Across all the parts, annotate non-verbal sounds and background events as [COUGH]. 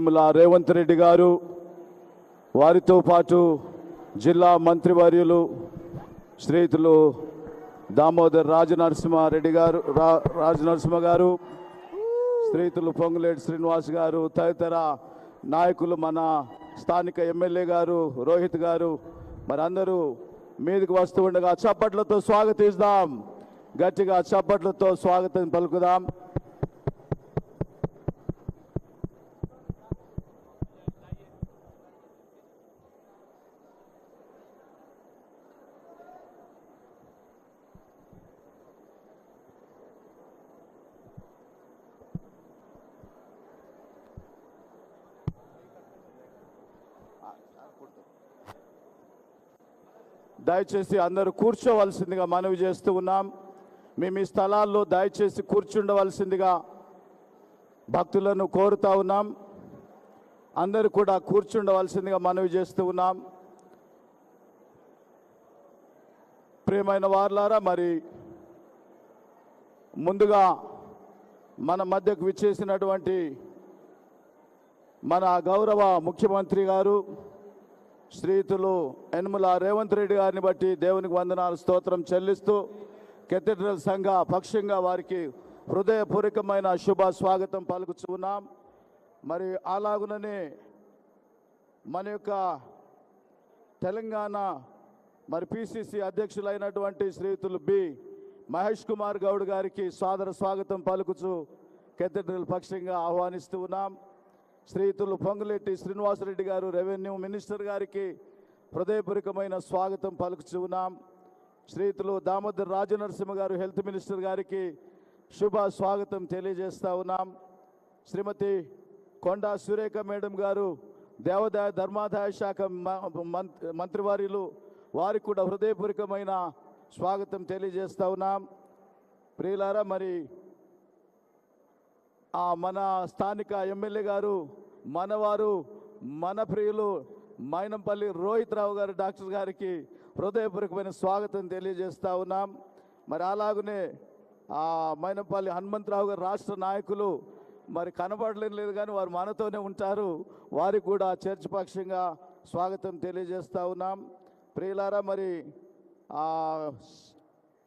శ్రీయుతులు రేవంత్ రెడ్డి గారు వారితో పాటు జిల్లా మంత్రివర్యులు స్నేహితులు దామోదర్ రాజనరసింహారెడ్డి గారు రా రాజనరసింహ గారు స్నేహితులు పొంగులేటి శ్రీనివాస్ గారు తదితర నాయకులు మన స్థానిక ఎమ్మెల్యే గారు రోహిత్ గారు మరి అందరూ మీదకి వస్తూ ఉండగా చప్పట్లతో స్వాగతిస్తాం. గట్టిగా చప్పట్లతో స్వాగతం పలుకుదాం. దయచేసి అందరూ కూర్చోవలసిందిగా మనవి చేస్తూ ఉన్నాం. మేము ఈ స్థలాల్లో దయచేసి కూర్చుండవలసిందిగా భక్తులను కోరుతా ఉన్నాం. అందరూ కూడా కూర్చుండవలసిందిగా మనవి చేస్తూ ఉన్నాం. ప్రియమైన వార్లారా మరి ముందుగా మన మధ్యకు విచ్చేసినటువంటి మన గౌరవ ముఖ్యమంత్రి గారు శ్రీతులు యనుమల రేవంత్ రెడ్డి గారిని బట్టి దేవునికి వందనాలు స్తోత్రం చెల్లిస్తూ కెథడ్రల్ సంఘ పక్షంగా వారికి హృదయపూర్వకమైన శుభ స్వాగతం పలుకుతున్నాం మరి అలాగుననే మన యొక్క తెలంగాణ మరి పిసిసి అధ్యక్షులైనటువంటి శ్రీతులు బి మహేష్ కుమార్ గౌడ్ గారికి సాదర స్వాగతం పలుకుచు కెథడ్రల్ పక్షంగా ఆహ్వానిస్తూ ఉన్నాం. శ్రీయుతులు పొంగులెట్టి శ్రీనివాసరెడ్డి గారు రెవెన్యూ మినిస్టర్ గారికి హృదయపూర్వకమైన స్వాగతం పలుకుచున్నాం శ్రీతులు దామోదర్ రాజనరసింహ గారు హెల్త్ మినిస్టర్ గారికి శుభ స్వాగతం తెలియజేస్తా ఉన్నాం. శ్రీమతి కొండా సురేఖ మేడం గారు దేవాదాయ ధర్మాదాయ శాఖ మ- వారికి కూడా హృదయపూర్వకమైన స్వాగతం తెలియజేస్తా ఉన్నాం. ప్రియులారా మరి మన స్థానిక ఎమ్మెల్యే గారు మనవారు మన ప్రియులు మైనంపల్లి రోహిత్ రావు గారు డాక్టర్ గారికి హృదయపూర్వకమైన స్వాగతం తెలియజేస్తా ఉన్నాం. మరి అలాగనే మైనంపల్లి హనుమంతరావు గారు రాష్ట్ర నాయకులు మరి కనబడలేం లేదు కానీ వారు మనతోనే ఉంటారు. వారికి కూడా చర్చపక్షంగా స్వాగతం తెలియజేస్తా ఉన్నాం. ప్రియులారా మరి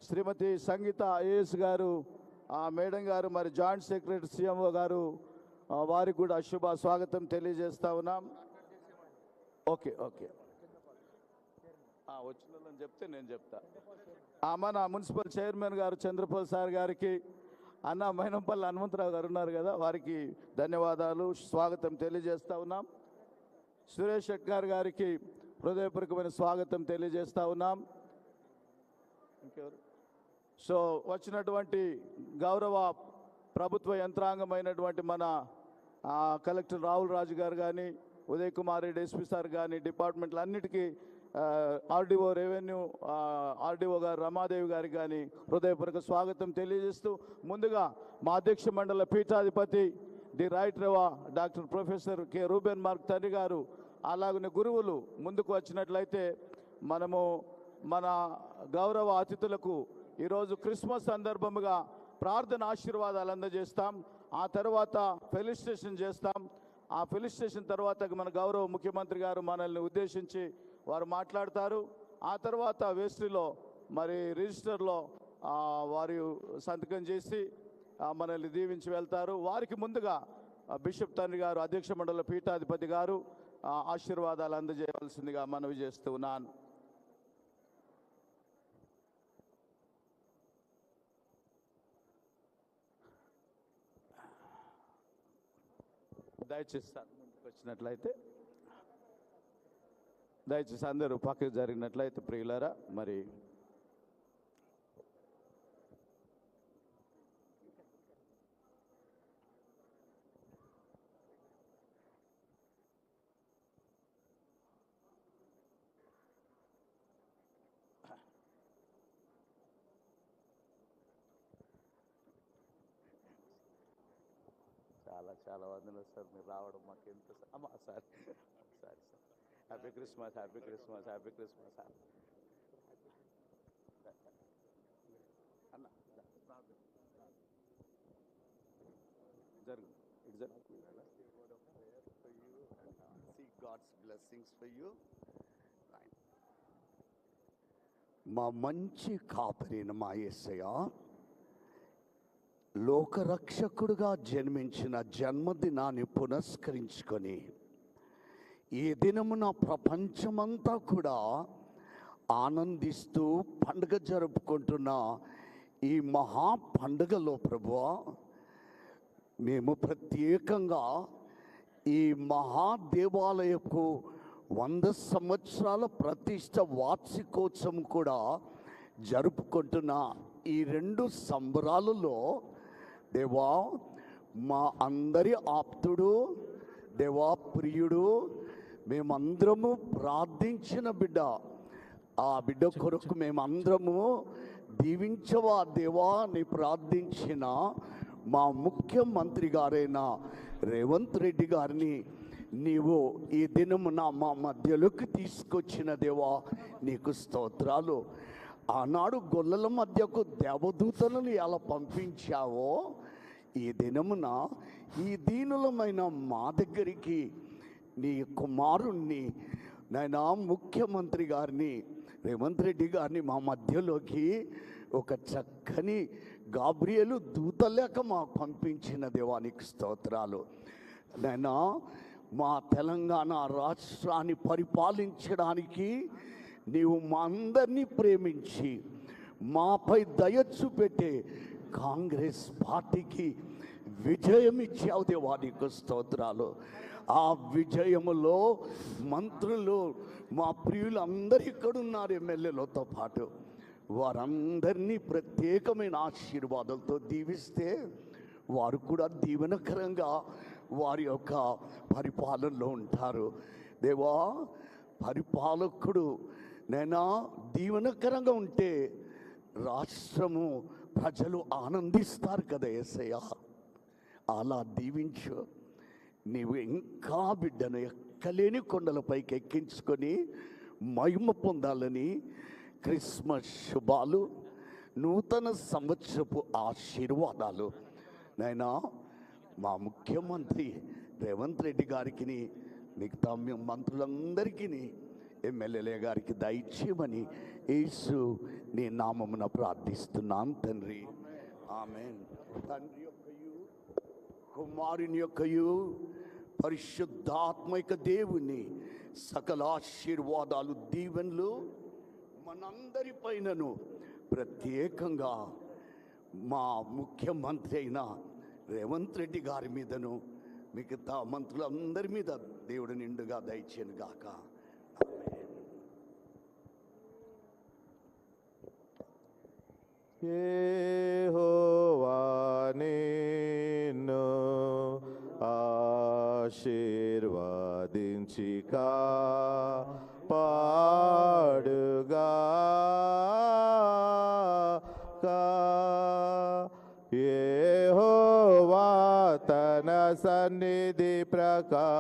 శ్రీమతి సంగీత ఐఏఎస్ గారు ఆ మేడం గారు మరి జాయింట్ సెక్రటరీ సీఎంఓ గారు వారికి కూడా శుభ స్వాగతం తెలియజేస్తా ఉన్నాం. Okay okay. వచ్చిన చెప్తే నేను చెప్తా. మన మున్సిపల్ చైర్మన్ గారు చంద్రపాల్ సార్ గారికి అన్న మైనంపల్లి హనుమంతరావు గారు ఉన్నారు కదా వారికి ధన్యవాదాలు స్వాగతం తెలియజేస్తా ఉన్నాం. సురేష్ శెట్కార్ గారికి హృదయపూర్వకమైన స్వాగతం తెలియజేస్తా ఉన్నాం. ఇంకెవరు? సో వచ్చినటువంటి గౌరవ ప్రభుత్వ యంత్రాంగమైనటువంటి మన కలెక్టర్ రాహుల్ రాజు గారు కానీ ఉదయ్ కుమార్ రెడ్డి ఎస్పీ సార్ కానీ డిపార్ట్మెంట్లు అన్నిటికీ ఆర్డీఓ రెవెన్యూ ఆర్డీఓ గారు రమాదేవి గారికి కానీ హృదయపూర్వక స్వాగతం తెలియజేస్తూ ముందుగా మా అధ్యక్ష మండల పీఠాధిపతి the right rev doctor professor K Reuben Mark తండ్రి గారు అలాగనే గురువులు ముందుకు వచ్చినట్లయితే మనము మన గౌరవ అతిథులకు ఈరోజు క్రిస్మస్ సందర్భముగా ప్రార్థన ఆశీర్వాదాలు అందజేస్తాం. ఆ తర్వాత ఫెలిస్టేషన్ చేస్తాం. ఆ ఫెలిస్టేషన్ తర్వాత మన గౌరవ ముఖ్యమంత్రి గారు మనల్ని ఉద్దేశించి వారు మాట్లాడతారు. ఆ తర్వాత వేస్ట్రీలో మరి రిజిస్టర్లో వారు సంతకం చేసి మనల్ని దీవించి వెళ్తారు. వారికి ముందుగా బిషప్ తండ్రి గారు అధ్యక్ష మండల పీఠాధిపతి గారు ఆశీర్వాదాలు అందజేయవలసిందిగా మనవి చేస్తూ దయచేసి ముందుకు వచ్చినట్లయితే దయచేసి అందరూ పక్కకు జరిగినట్లయితే ప్రియులారా మరి చాలా చాలా వందలు సార్. మీరు రావడం మాకు ఎంత అమ్మా sir. [LAUGHS] Sorry sir. Happy Christmas happy Christmas happy Christmas అన్న జరుగు ఇటు జరుగు God's blessings for you. Right. మా మంచి కాపరిన మా యేసయ్య లోకరక్షకుడుగా జన్మించిన జన్మదినాన్ని పునస్కరించుకొని ఈ దినమున ప్రపంచమంతా కూడా ఆనందిస్తూ పండుగ జరుపుకుంటున్న ఈ మహా పండుగలో ప్రభువా మేము ప్రత్యేకంగా ఈ మహాదేవాలయకు వంద సంవత్సరాల ప్రతిష్ట వార్షికోత్సవం కూడా జరుపుకుంటున్న ఈ రెండు సంబరాలలో దేవా మా అందరి ఆప్తుడు దేవా ప్రియుడు మేమందరము ప్రార్థించిన బిడ్డ. ఆ బిడ్డ కొరకు మేమందరము దీవించవా దేవా అని ప్రార్థించిన మా ముఖ్యమంత్రి గారైన రేవంత్ రెడ్డి గారిని నీవు ఈ దినమున మా మధ్యలోకి తీసుకొచ్చిన దేవా నీకు స్తోత్రాలు. ఆనాడు గొల్లల మధ్యకు దేవదూతలను ఎలా పంపించావో ఈ దినమున ఈ దీనులమైన మా దగ్గరికి నీ కుమారుణ్ణి నాయన ముఖ్యమంత్రి గారిని రేవంత్ రెడ్డి గారిని మా మధ్యలోకి ఒక చక్కని గాబ్రియలు దూతలేక మాకు పంపించిన దేవానికి స్తోత్రాలు. నాయనా మా తెలంగాణ రాష్ట్రాన్ని పరిపాలించడానికి నీవు మా అందరినీ ప్రేమించి మాపై దయచ్చు పెట్టే కాంగ్రెస్ పార్టీకి విజయం ఇచ్చావు దేవా నీకు స్తోత్రాలు. ఆ విజయములో మంత్రులు మా ప్రియులు అందరు ఇక్కడ ఉన్నారు ఎమ్మెల్యేలతో పాటు. వారందరినీ ప్రత్యేకమైన ఆశీర్వాదాలతో దీవిస్తే వారు కూడా దీవెనకరంగా వారి యొక్క పరిపాలనలో ఉంటారు. దేవా పరిపాలకుడు నైనా? దీవెనకరంగా ఉంటే రాష్ట్రము ప్రజలు ఆనందిస్తారు కదా ఏసయ్య. అలా దీవించు. నీవు ఇంకా బిడ్డను ఎక్కలేని కొండలపైకి ఎక్కించుకొని మహిమ పొందాలని క్రిస్మస్ శుభాలు నూతన సంవత్సరపు ఆశీర్వాదాలు. నాయనా మా ముఖ్యమంత్రి రేవంత్ రెడ్డి గారికి మిగతా మంత్రులందరికీ ఎమ్మెల్యేలే గారికి దయచేయమని యేసు నీ నామమున ప్రార్థిస్తున్నాను తండ్రి. ఆమె తండ్రి యొక్కయు కుమారుని యొక్కయు పరిశుద్ధాత్మైక దేవుని సకల ఆశీర్వాదాలు దీవెనలు మనందరి పైనను ప్రత్యేకంగా మా ముఖ్యమంత్రి అయిన రేవంత్ రెడ్డి గారి మీదను మిగతా మంత్రులందరి మీద దేవుడు నిండుగా దయచేను గాక. యెహోవా నిన్ను పాడుగా యెహోవా తన సన్నిధి ప్రకాశింపచేసి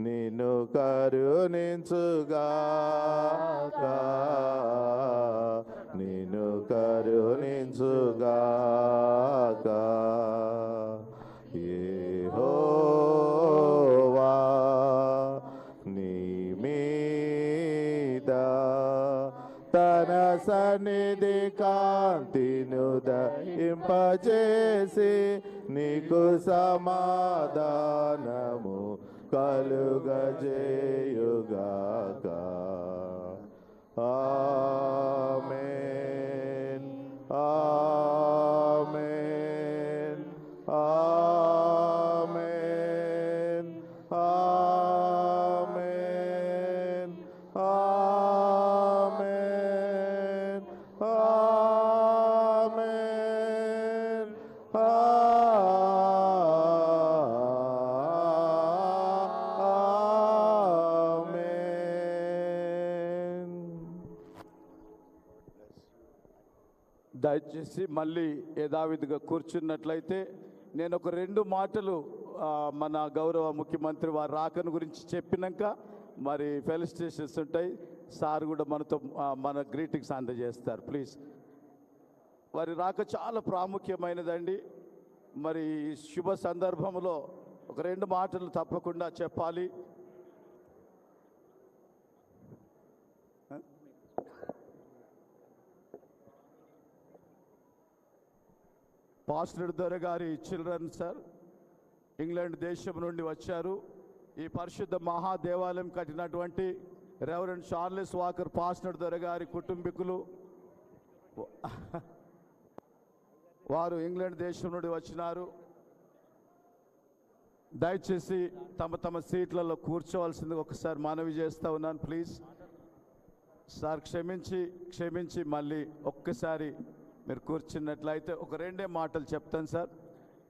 నిన్ను కరుణించుగా. చేసి నీకు సమాధానము కలుగజే దయచేసి మళ్ళీ యథావిధిగా కూర్చున్నట్లయితే నేను ఒక రెండు మాటలు మన గౌరవ ముఖ్యమంత్రి వారి రాకను గురించి చెప్పినాక మరి ఫెలిస్టేషన్స్ ఉంటాయి. సార్ కూడా మనతో మన గ్రీటింగ్స్ అందజేస్తారు. ప్లీజ్. వారి రాక చాలా ప్రాముఖ్యమైనదండి. మరి శుభ సందర్భంలో ఒక రెండు మాటలు తప్పకుండా చెప్పాలి. మాస్టర్ దొర గారి చిల్డ్రన్ సార్ ఇంగ్లాండ్ దేశం నుండి వచ్చారు. ఈ పరిశుద్ధ మహాదేవాలయం కట్టినటువంటి రెవరెండ్ చార్లెస్ వాకర్ పాస్టర్ దొర గారి కుటుంబీకులు. వారు ఇంగ్లాండ్ దేశం నుండి వచ్చినారు. దయచేసి తమ తమ సీట్లలో కూర్చోవలసింది ఒకసారి మనవి చేస్తూ ఉన్నాను ప్లీజ్ సార్ క్షమించి క్షమించి మళ్ళీ ఒక్కసారి మీరు కూర్చున్నట్లయితే ఒక రెండే మాటలు చెప్తాను సార్.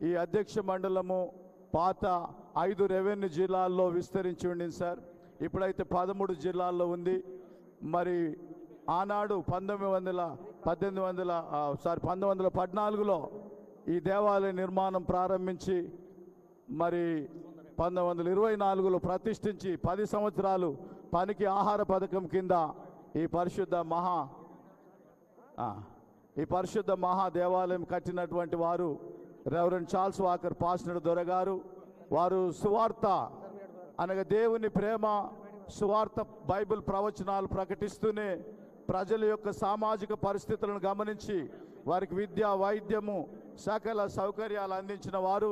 ఈ అధ్యక్ష మండలము పాత ఐదు రెవెన్యూ జిల్లాల్లో విస్తరించి ఉండింది సార్. ఇప్పుడైతే పదమూడు జిల్లాల్లో ఉంది. మరి ఆనాడు పంతొమ్మిది వందల పద్దెనిమిది వందల సారీ పంతొమ్మిది వందల పద్నాలుగులో ఈ దేవాలయ నిర్మాణం ప్రారంభించి మరి పంతొమ్మిది వందల ఇరవై నాలుగులో ప్రతిష్ఠించి పది సంవత్సరాలు పనికి ఆహార పథకం కింద ఈ పరిశుద్ధ మహా ఈ పరిశుద్ధ మహాదేవాలయం కట్టినటువంటి వారు రెవరెండ్ చార్ల్స్ వాకర్ పాస్టర్ దొరగారు. వారు సువార్త అనగా దేవుని ప్రేమ సువార్త బైబిల్ ప్రవచనాలు ప్రకటిస్తూనే ప్రజల యొక్క సామాజిక పరిస్థితులను గమనించి వారికి విద్య వైద్యము సకల సౌకర్యాలు అందించిన వారు.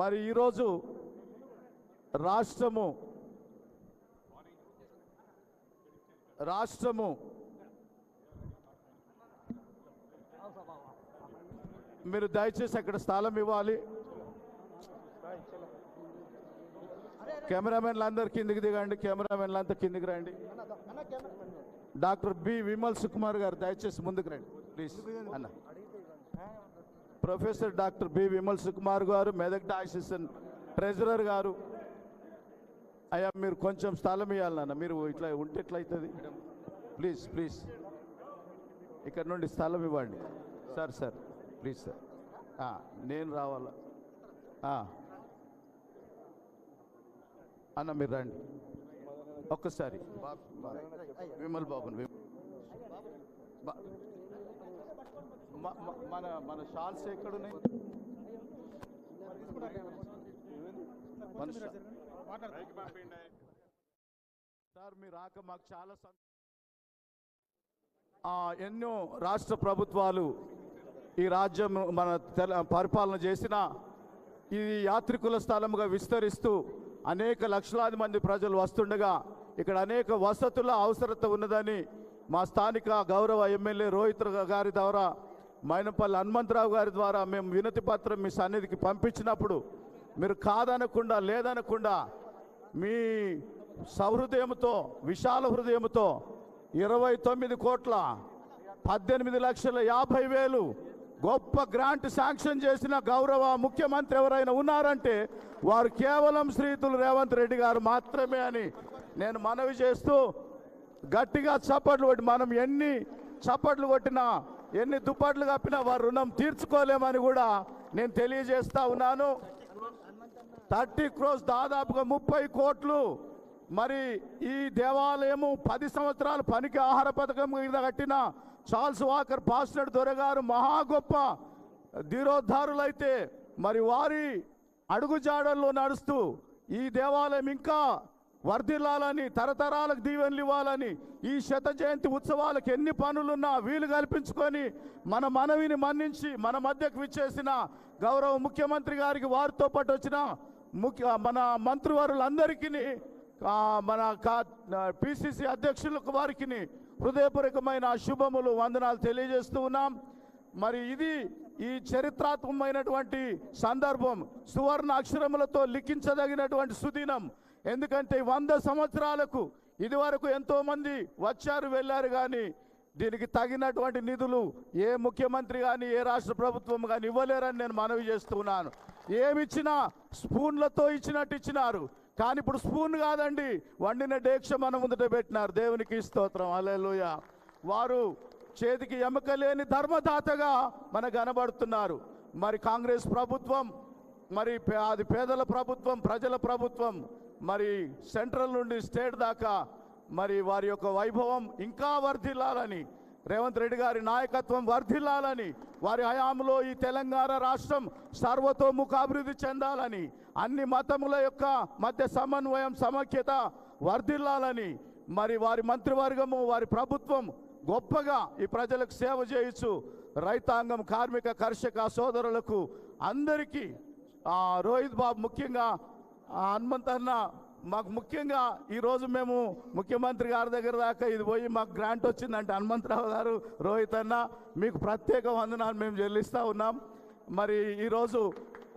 మరి ఈరోజు రాష్ట్రము రాష్ట్రము మీరు దయచేసి అక్కడ స్థలం ఇవ్వాలి. కెమెరామెన్లు అందరు కిందికి దిగండి కెమెరామెన్లు అంతా కిందికి రండి. డాక్టర్ బి విమల్ సుకుమార్ గారు దయచేసి ముందుకు రండి ప్లీజ్. అన్న. Professor doctor B Vimal Sukumar garu Medak డయాసిసన్ treasurer గారు. అయ్యా మీరు కొంచెం స్థలం ఇవ్వాలన్న మీరు ఇట్లా ఉంటే ఎట్లయితుంది? అవుతుంది ప్లీజ్ ప్లీజ్. ఇక్కడ నుండి స్థలం ఇవ్వండి. Sir sir. Please sir. నేను రావాలా? అన్న మీరు రండి. ఒక్కసారి. బాబు, బాబు. విమల్. బాబుని మన మన షాల్స్ ఎక్కడున్నాయి? మన సార్ మీ రాక మాకు చాలా ఎన్నో రాష్ట్ర ప్రభుత్వాలు ఈ రాజ్యం మన తెల పరిపాలన చేసిన ఇది యాత్రికుల స్థలముగా విస్తరిస్తూ అనేక లక్షలాది మంది ప్రజలు వస్తుండగా ఇక్కడ అనేక వసతుల అవసరత ఉన్నదని మా స్థానిక గౌరవ ఎమ్మెల్యే రోహిత్ గారి ద్వారా మైనపల్లి హనుమంతరావు గారి ద్వారా మేము వినతి పత్రం మీ సన్నిధికి పంపించినప్పుడు మీరు కాదనకుండా లేదనకుండా మీ సహృదయంతో విశాల హృదయంతో ఇరవై తొమ్మిది కోట్ల పద్దెనిమిది లక్షల యాభై వేలు గొప్ప గ్రాంట్ శాంక్షన్ చేసిన గౌరవ ముఖ్యమంత్రి ఎవరైనా ఉన్నారంటే వారు కేవలం శ్రీతులు రేవంత్ రెడ్డి గారు మాత్రమే అని నేను మనవి చేస్తూ గట్టిగా చప్పట్లు కొట్టి మనం ఎన్ని చప్పట్లు కొట్టినా ఎన్ని దుప్పట్లు కప్పినా వారు రుణం తీర్చుకోలేమని కూడా నేను తెలియజేస్తా ఉన్నాను. థర్టీ క్రోస్ దాదాపుగా ముప్పై కోట్లు మరి ఈ దేవాలయము పది సంవత్సరాలు పనికి ఆహార పథకం మీద కట్టిన చార్ల్స్ వాకర్ పాస్టర్ దొరగారు మహా గొప్ప ధీరోద్ధారులైతే మరి వారి అడుగుజాడల్లో నడుస్తూ ఈ దేవాలయం ఇంకా వర్ధిల్లాలని తరతరాలకు దీవెనలు ఇవ్వాలని ఈ శత జయంతి ఉత్సవాలకు ఎన్ని పనులున్నా వీలు కల్పించుకొని మన మనవిని మన్నించి మన మధ్యకు విచ్చేసిన గౌరవ ముఖ్యమంత్రి గారికి వారితో పాటు వచ్చిన ముఖ్య మన మంత్రివారులందరికీ మన కా పిసిసి అధ్యక్షులకు వారికి హృదయపూర్వకమైన శుభములు వందనాలు తెలియజేస్తూ ఉన్నాం. మరి ఇది ఈ చరిత్రాత్మకమైనటువంటి సందర్భం సువర్ణ అక్షరములతో లిఖించదగినటువంటి సుదినం. ఎందుకంటే వంద సంవత్సరాలకు ఇదివరకు ఎంతోమంది వచ్చారు వెళ్ళారు కానీ దీనికి తగినటువంటి నిధులు ఏ ముఖ్యమంత్రి కానీ ఏ రాష్ట్ర ప్రభుత్వం కానీ ఇవ్వలేరని నేను మనవి చేస్తున్నాను ఏమిచ్చినా స్పూన్లతో ఇచ్చినట్టు ఇచ్చినారు. కానీ ఇప్పుడు స్పూన్ కాదండి. వండిన డేక్ష మన ముందట పెట్టినారు. దేవునికి స్తోత్రం. అలెలుయ వారు చేతికి ఎముక లేని ధర్మదాతగా మన కనబడుతున్నారు. మరి కాంగ్రెస్ ప్రభుత్వం మరి పే- అది పేదల ప్రభుత్వం ప్రజల ప్రభుత్వం మరి సెంట్రల్ నుండి స్టేట్ దాకా మరి వారి యొక్క వైభవం ఇంకా వర్ధిల్లాలని రేవంత్ రెడ్డి గారి నాయకత్వం వర్ధిల్లాలని వారి హయాంలో ఈ తెలంగాణ రాష్ట్రం సర్వతోముఖాభివృద్ధి చెందాలని అన్ని మతముల యొక్క మధ్య సమన్వయం సమైక్యత వర్ధిల్లాలని మరి వారి మంత్రివర్గము వారి ప్రభుత్వం గొప్పగా ఈ ప్రజలకు సేవ చేయొచ్చు రైతాంగం కార్మిక కర్షక సోదరులకు అందరికీ రోహిత్ బాబు ముఖ్యంగా ఆ, హనుమంత్ అన్న మాకు ముఖ్యంగా ఈరోజు మేము ముఖ్యమంత్రి గారి దగ్గర దాకా ఇది పోయి మాకు గ్రాంట్ వచ్చిందంటే హనుమంతరావు గారు రోహిత్ అన్న మీకు ప్రత్యేక వందనాలు మేము చెల్లిస్తూ ఉన్నాం. మరి ఈరోజు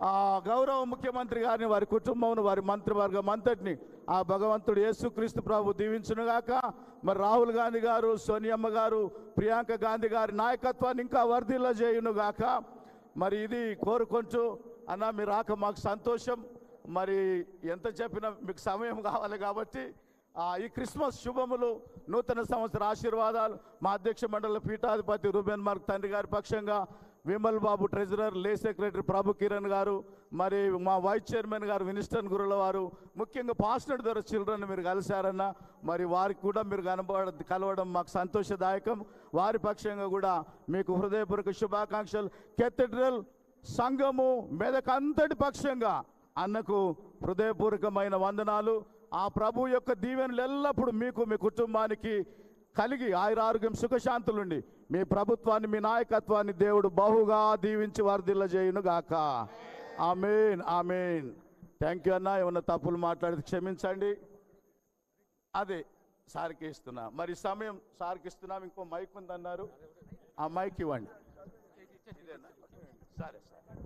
ఆ గౌరవ ముఖ్యమంత్రి గారిని వారి కుటుంబం వారి మంత్రివర్గం అంతటిని ఆ భగవంతుడు యేసుక్రీస్తు ప్రభు దీవించునుగాక. మరి రాహుల్ గాంధీ గారు సోనియమ్మ గారు ప్రియాంక గాంధీ గారి నాయకత్వాన్ని ఇంకా వర్ధిల్ల చేయునుగాక. మరి ఇది కోరుకుంటూ అన్న మీ రాక మాకు సంతోషం. మరి ఎంత చెప్పినా మీకు సమయం కావాలి కాబట్టి ఆ, ఈ క్రిస్మస్ శుభములు నూతన సంవత్సర ఆశీర్వాదాలు మా అధ్యక్ష మండల పీఠాధిపతి రూబెన్ మార్క్ తండ్రి గారి పక్షంగా విమల్ బాబు ట్రెజరర్ లే సెక్రటరీ ప్రభు కిరణ్ గారు మరి మా వైస్ చైర్మన్ గారు వినిస్టన్ గురుల వారు ముఖ్యంగా పాస్టర్ ద్వారా చిల్డ్రన్ మీరు కలిశారన్న మరి వారికి కూడా మీరు కనబడ కలవడం మాకు సంతోషదాయకం. వారి పక్షంగా కూడా మీకు హృదయపూర్వక శుభాకాంక్షలు. కెథడ్రల్ సంఘము మెదకంతటి పక్షంగా అన్నకు హృదయపూర్వకమైన వందనాలు. ఆ ప్రభు యొక్క దీవెనలు ఎల్లప్పుడూ మీకు మీ కుటుంబానికి కలిగి ఆయురారోగ్యం సుఖశాంతులుండి. మీ ప్రభుత్వాన్ని మీ నాయకత్వాన్ని దేవుడు బహుగా దీవించి వర్ధిల్ల చేయును గాక ఆమెన్ ఆమెన్. థ్యాంక్ యూ అన్న ఏమన్నా తప్పులు మాట్లాడితే క్షమించండి. అదే సార్కి ఇస్తున్నా. మరి సమయం సార్కి ఇస్తున్నాం ఇంకో మైక్ ఉందన్నారు. ఆ మైక్ ఇవ్వండి. సరే సరే.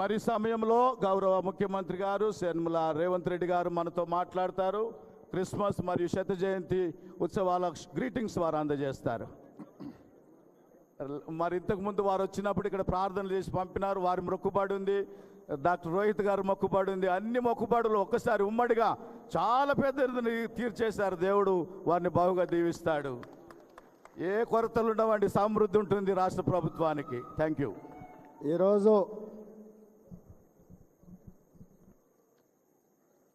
మరి సమయంలో గౌరవ ముఖ్యమంత్రి గారు శర్మల రేవంత్ రెడ్డి గారు మనతో మాట్లాడతారు. క్రిస్మస్ మరియు శత జయంతి ఉత్సవాల గ్రీటింగ్స్ వారు అందజేస్తారు. మరి ఇంతకుముందు వారు వచ్చినప్పుడు ఇక్కడ ప్రార్థనలు చేసి పంపినారు వారి మొక్కుబడి ఉంది. డాక్టర్ రోహిత్ గారు మొక్కుబడి ఉంది. అన్ని మొక్కుబడులు ఒక్కసారి ఉమ్మడిగా చాలా పెద్ద తీర్చేశారు. దేవుడు వారిని బాగుగా దీవిస్తాడు. ఏ కొరతలు ఉండవండి సమృద్ధి ఉంటుంది రాష్ట్ర ప్రభుత్వానికి. థ్యాంక్ యూ ఈరోజు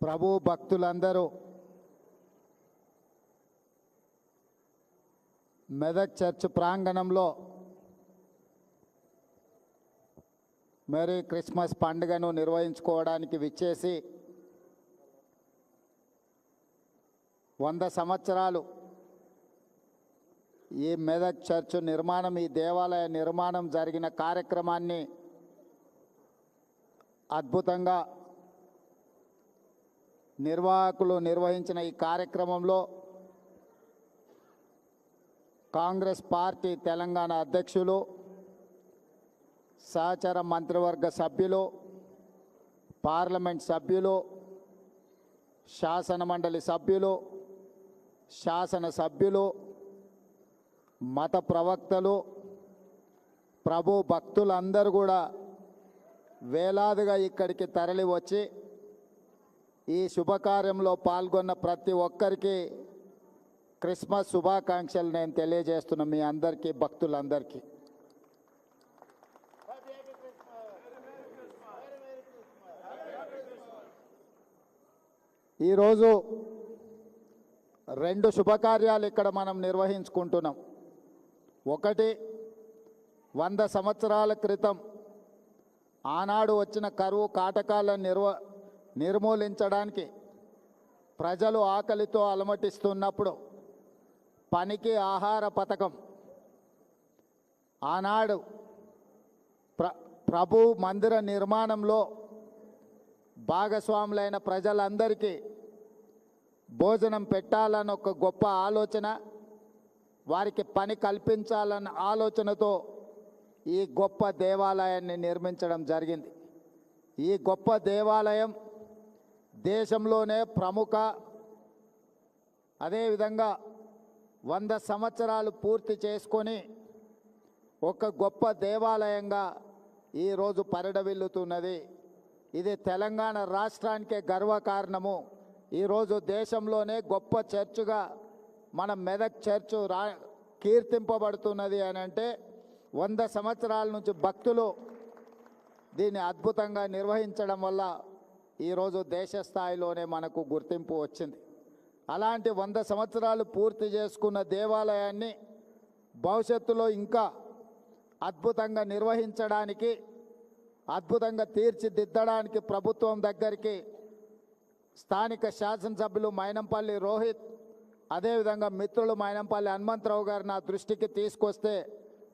ప్రభు భక్తులందరూ మెదక్ చర్చ్ ప్రాంగణంలో మేరీ క్రిస్మస్ పండుగను నిర్వహించుకోవడానికి విచ్చేసి వంద సంవత్సరాలు ఈ మెదక్ చర్చ్ నిర్మాణం ఈ దేవాలయ నిర్మాణం జరిగిన కార్యక్రమాన్ని అద్భుతంగా నిర్వాహకులు నిర్వహించిన ఈ కార్యక్రమంలో కాంగ్రెస్ పార్టీ తెలంగాణ అధ్యక్షులు సహచర మంత్రివర్గ సభ్యులు పార్లమెంట్ సభ్యులు శాసన మండలి సభ్యులు శాసన సభ్యులు మత ప్రవక్తలు ప్రభు భక్తులందరూ కూడా వేలాదిగా ఇక్కడికి తరలి వచ్చి ఈ శుభకార్యంలో పాల్గొన్న ప్రతి ఒక్కరికి క్రిస్మస్ శుభాకాంక్షలు నేను తెలియజేస్తున్న మీ అందరికీ భక్తులందరికీ. ఈరోజు రెండు శుభకార్యాలు ఇక్కడ మనం నిర్వహించుకుంటున్నాం. ఒకటి వంద సంవత్సరాల క్రితం ఆనాడు వచ్చిన కరువు కాటకాలను నిర్వ నిర్మూలించడానికి ప్రజలు ఆకలితో అలమటిస్తున్నప్పుడు పనికి ఆహార పథకం. ఆనాడు ప్ర ప్రభు మందిర నిర్మాణంలో భాగస్వాములైన ప్రజలందరికీ భోజనం పెట్టాలని ఒక గొప్ప ఆలోచన వారికి పని కల్పించాలన్న ఆలోచనతో ఈ గొప్ప దేవాలయాన్ని నిర్మించడం జరిగింది. ఈ గొప్ప దేవాలయం దేశంలోనే ప్రముఖ అదేవిధంగా వంద సంవత్సరాలు పూర్తి చేసుకొని ఒక గొప్ప దేవాలయంగా ఈరోజు పరిడవిల్లుతున్నది. ఇది తెలంగాణ రాష్ట్రానికే గర్వకారణము. ఈరోజు దేశంలోనే గొప్ప చర్చుగా మన మెదక్ చర్చు రా కీర్తింపబడుతున్నది అని అంటే వంద సంవత్సరాల నుంచి భక్తులు దీన్ని అద్భుతంగా నిర్వహించడం వల్ల ఈరోజు దేశ స్థాయిలోనే మనకు గుర్తింపు వచ్చింది. అలాంటి వంద సంవత్సరాలు పూర్తి చేసుకున్న దేవాలయాన్ని భవిష్యత్తులో ఇంకా అద్భుతంగా నిర్వహించడానికి అద్భుతంగా తీర్చిదిద్దడానికి ప్రభుత్వం దగ్గరికి స్థానిక శాసనసభ్యులు మైనంపల్లి రోహిత్ అదేవిధంగా మిత్రులు మైనంపల్లి హనుమంతరావు గారు నా దృష్టికి తీసుకొస్తే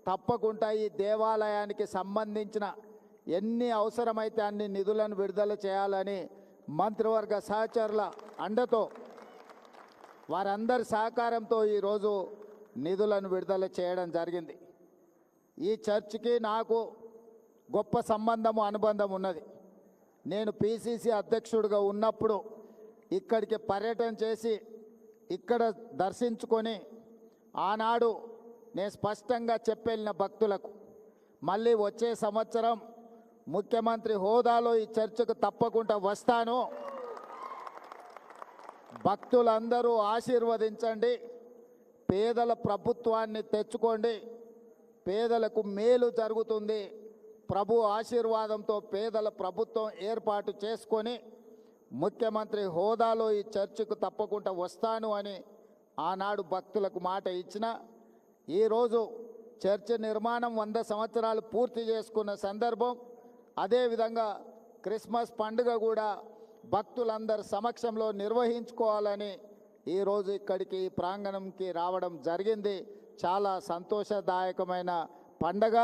తప్పకుండా ఈ దేవాలయానికి సంబంధించిన ఎన్ని అవసరమైతే అన్ని నిధులను విడుదల చేయాలని మంత్రివర్గ సహచరుల అండతో వారందరి సహకారంతో ఈరోజు నిధులను విడుదల చేయడం జరిగింది. ఈ చర్చికి నాకు గొప్ప సంబంధము అనుబంధం ఉన్నది. నేను పిసిసి అధ్యక్షుడిగా ఉన్నప్పుడు ఇక్కడికి పర్యటన చేసి ఇక్కడ దర్శించుకొని ఆనాడు నేను స్పష్టంగా చెప్పెళ్ళిన భక్తులకు మళ్ళీ వచ్చే సంవత్సరం ముఖ్యమంత్రి హోదాలో ఈ చర్చకు తప్పకుండా వస్తాను. భక్తులందరూ ఆశీర్వదించండి. పేదల ప్రభుత్వాన్ని తెచ్చుకోండి. పేదలకు మేలు జరుగుతుంది. ప్రభు ఆశీర్వాదంతో పేదల ప్రభుత్వం ఏర్పాటు చేసుకొని ముఖ్యమంత్రి హోదాలో ఈ చర్చకు తప్పకుండా వస్తాను అని ఆనాడు భక్తులకు మాట ఇచ్చిన ఈరోజు చర్చ్ నిర్మాణం వంద సంవత్సరాలు పూర్తి చేసుకున్న సందర్భం అదేవిధంగా క్రిస్మస్ పండుగ కూడా భక్తులందరి సమక్షంలో నిర్వహించుకోవాలని ఈరోజు ఇక్కడికి ప్రాంగణంకి రావడం జరిగింది. చాలా సంతోషదాయకమైన పండగ.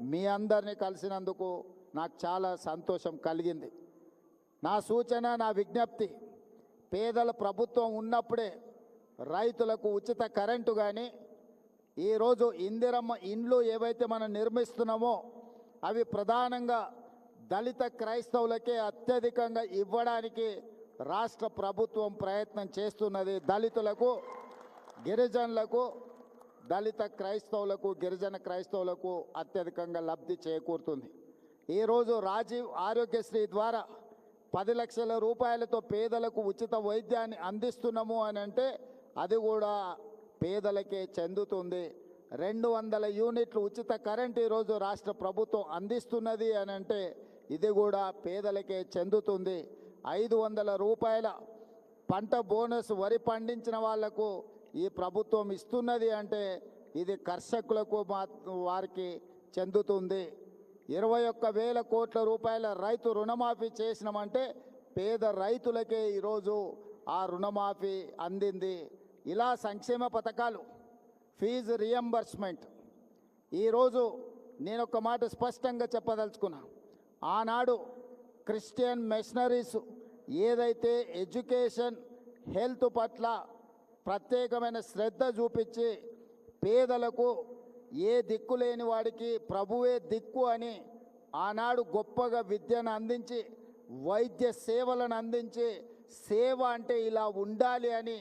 మీ అందరినీ కలిసినందుకు నాకు చాలా సంతోషం కలిగింది. నా సూచన నా విజ్ఞప్తి పేదల ప్రభుత్వం ఉన్నప్పుడే రైతులకు ఉచిత కరెంటు కానీ ఈరోజు ఇందిరమ్మ ఇండ్లు ఏవైతే మనం నిర్మిస్తున్నామో అవి ప్రధానంగా దళిత క్రైస్తవులకే అత్యధికంగా ఇవ్వడానికి రాష్ట్ర ప్రభుత్వం ప్రయత్నం చేస్తున్నది దళితులకు గిరిజనులకు దళిత క్రైస్తవులకు గిరిజన క్రైస్తవులకు అత్యధికంగా లబ్ధి చేకూరుతుంది. ఈరోజు రాజీవ్ ఆరోగ్యశ్రీ ద్వారా పది లక్షల రూపాయలతో పేదలకు ఉచిత వైద్యాన్ని అందిస్తున్నాము అని అంటే అది కూడా పేదలకే చెందుతుంది. రెండు వందల యూనిట్లు ఉచిత కరెంట్ ఈరోజు రాష్ట్ర ప్రభుత్వం అందిస్తున్నది అని అంటే ఇది కూడా పేదలకే చెందుతుంది. ఐదు వందల రూపాయల పంట బోనస్ వరి పండించిన వాళ్ళకు ఈ ప్రభుత్వం ఇస్తున్నది అంటే ఇది కర్షకులకు మా వారికి చెందుతుంది. ఇరవై ఒక్క వేల కోట్ల రూపాయల రైతు రుణమాఫీ చేసినామంటే పేద రైతులకే ఈరోజు ఆ రుణమాఫీ అందింది. ఇలా సంక్షేమ పథకాలు ఫీజు రియంబర్స్మెంట్. ఈరోజు నేను ఒక మాట స్పష్టంగా చెప్పదలుచుకున్నాను ఆనాడు క్రిస్టియన్ మిషనరీస్ ఏదైతే ఎడ్యుకేషన్ హెల్త్ పట్ల ప్రత్యేకమైన శ్రద్ధ చూపించి పేదలకు ఏ దిక్కు లేని వాడికి ప్రభువే దిక్కు అని ఆనాడు గొప్పగా విద్యను అందించి వైద్య సేవలను అందించి సేవ అంటే ఇలా ఉండాలి అని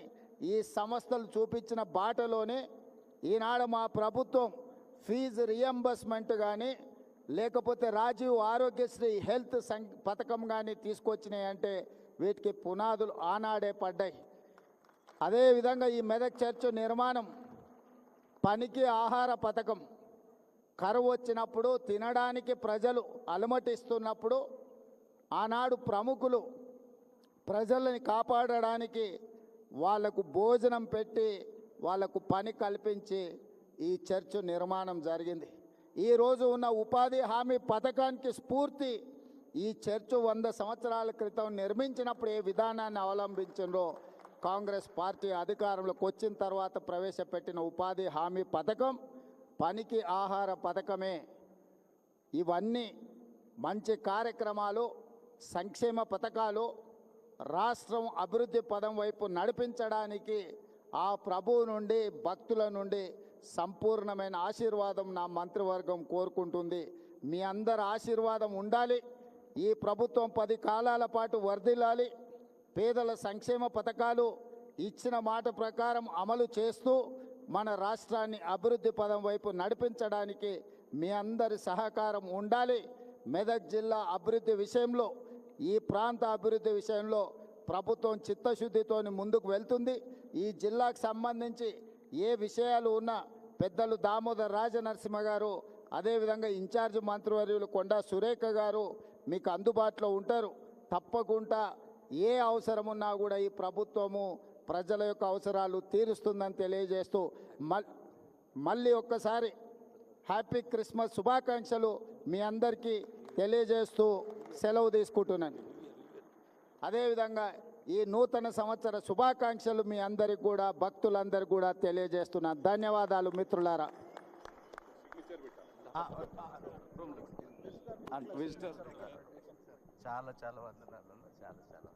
ఈ సంస్థలు చూపించిన బాటలోనే ఈనాడు మా ప్రభుత్వం ఫీజు రియంబర్స్మెంట్ కానీ లేకపోతే రాజీవ్ ఆరోగ్యశ్రీ హెల్త్ సం పథకం కానీ తీసుకొచ్చినాయి అంటే వీటికి పునాదులు ఆనాడే పడ్డాయి. అదేవిధంగా ఈ మెదక్ చర్చ్ నిర్మాణం పనికి ఆహార పథకం. కరువు వచ్చినప్పుడు తినడానికి ప్రజలు అలమటిస్తున్నప్పుడు ఆనాడు ప్రముఖులు ప్రజలని కాపాడడానికి వాళ్ళకు భోజనం పెట్టి వాళ్ళకు పని కల్పించి ఈ చర్చ్ నిర్మాణం జరిగింది. ఈరోజు ఉన్న ఉపాధి హామీ పథకానికి స్ఫూర్తి ఈ చర్చ్ వంద సంవత్సరాల క్రితం నిర్మించినప్పుడు ఏ విధానాన్ని అవలంబించిందో కాంగ్రెస్ పార్టీ అధికారంలోకి వచ్చిన తర్వాత ప్రవేశపెట్టిన ఉపాధి హామీ పథకం పనికి ఆహార పథకమే. ఇవన్నీ మంచి కార్యక్రమాలు సంక్షేమ పథకాలు రాష్ట్రం అభివృద్ధి పదం వైపు నడిపించడానికి ఆ ప్రభువు నుండి భక్తుల నుండి సంపూర్ణమైన ఆశీర్వాదం నా మంత్రివర్గం కోరుకుంటుంది. మీ అందరి ఆశీర్వాదం ఉండాలి. ఈ ప్రభుత్వం పది కాలాల పాటు వర్ధిల్లాలి. పేదల సంక్షేమ పథకాలు ఇచ్చిన మాట ప్రకారం అమలు చేస్తూ మన రాష్ట్రాన్ని అభివృద్ధి పదం వైపు నడిపించడానికి మీ అందరి సహకారం ఉండాలి. మెదక్ జిల్లా అభివృద్ధి విషయంలో ఈ ప్రాంత అభివృద్ధి విషయంలో ప్రభుత్వం చిత్తశుద్ధితోని ముందుకు వెళ్తుంది. ఈ జిల్లాకు సంబంధించి ఏ విషయాలు ఉన్నా పెద్దలు దామోదర్ రాజనరసింహ గారు అదేవిధంగా ఇన్ఛార్జ్ మంత్రివర్యులు కొండా సురేఖ గారు మీకు అందుబాటులో ఉంటారు. తప్పకుండా ఏ అవసరం ఉన్నా కూడా ఈ ప్రభుత్వము ప్రజల యొక్క అవసరాలు తీరుస్తుందని తెలియజేస్తూ మల్ మళ్ళీ ఒక్కసారి హ్యాపీ క్రిస్మస్ శుభాకాంక్షలు మీ అందరికీ తెలియజేస్తూ సెలవు తీసుకుంటున్నాను. అదేవిధంగా ఈ నూతన సంవత్సర శుభాకాంక్షలు మీ అందరికి కూడా భక్తులందరికీ కూడా తెలియజేస్తున్నా ధన్యవాదాలు మిత్రులారా చాలా చాలా వందనాలు చాలా చాలా